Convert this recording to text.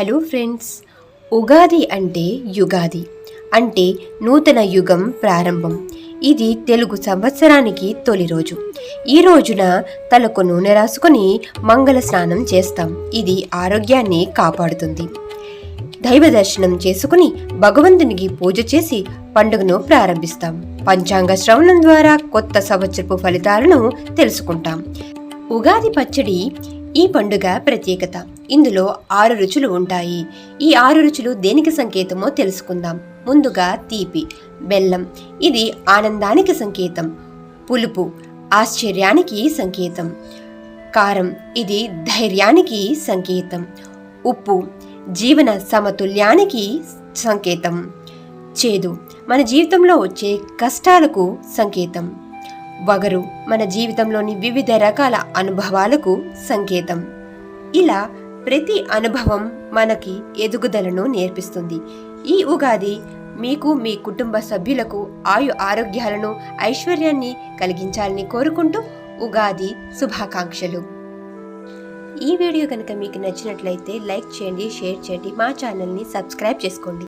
Hello friends Ugadi అంటే యుగాది అంటే నూతన యుగం ప్రారంభం. ఇది తెలుగు సంవత్సరానికి తొలి రోజు. ఈ రోజున తలకు నూనె రాసుకొని మంగళ స్నానం చేస్తాం. ఇది ఆరోగ్యాన్ని కాపాడుతుంది. దైవ దర్శనం చేసుకుని భగవంతునికి పూజ చేసి పండుగను ప్రారంభిస్తాం. పంచాంగ శ్రవణం ద్వారా కొత్త సంవత్సరపు ఫలితాలను తెలుసుకుంటాం. ఉగాది పచ్చడి ఈ పండుగ ప్రత్యేకత. ఇందులో ఆరు రుచులు ఉంటాయి. ఈ ఆరు రుచులు దేనికి సంకేతమో తెలుసుకుందాం. ముందుగా తీపి బెల్లం. ఇది ఆనందానికి సంకేతం. పులుపు ఆశ్చర్యానికి సంకేతం. కారం ఇది ధైర్యానికి సంకేతం. ఉప్పు జీవన సమతుల్యానికి సంకేతం. చేదు మన జీవితంలో వచ్చే కష్టాలకు సంకేతం. వగరు మన జీవితంలోని వివిధ రకాల అనుభవాలకు సంకేతం. ఇలా ప్రతి అనుభవం మనకి ఎదుగుదలను నేర్పిస్తుంది. ఈ ఉగాది మీకు మీ కుటుంబ సభ్యులకు ఆయు ఆరోగ్యాలను ఐశ్వర్యాన్ని కలిగించాలని కోరుకుంటూ ఉగాది శుభాకాంక్షలు. ఈ వీడియో కనుక మీకు నచ్చినట్లయితే లైక్ చేయండి షేర్ చేయండి మా ఛానల్ని సబ్స్క్రైబ్ చేసుకోండి.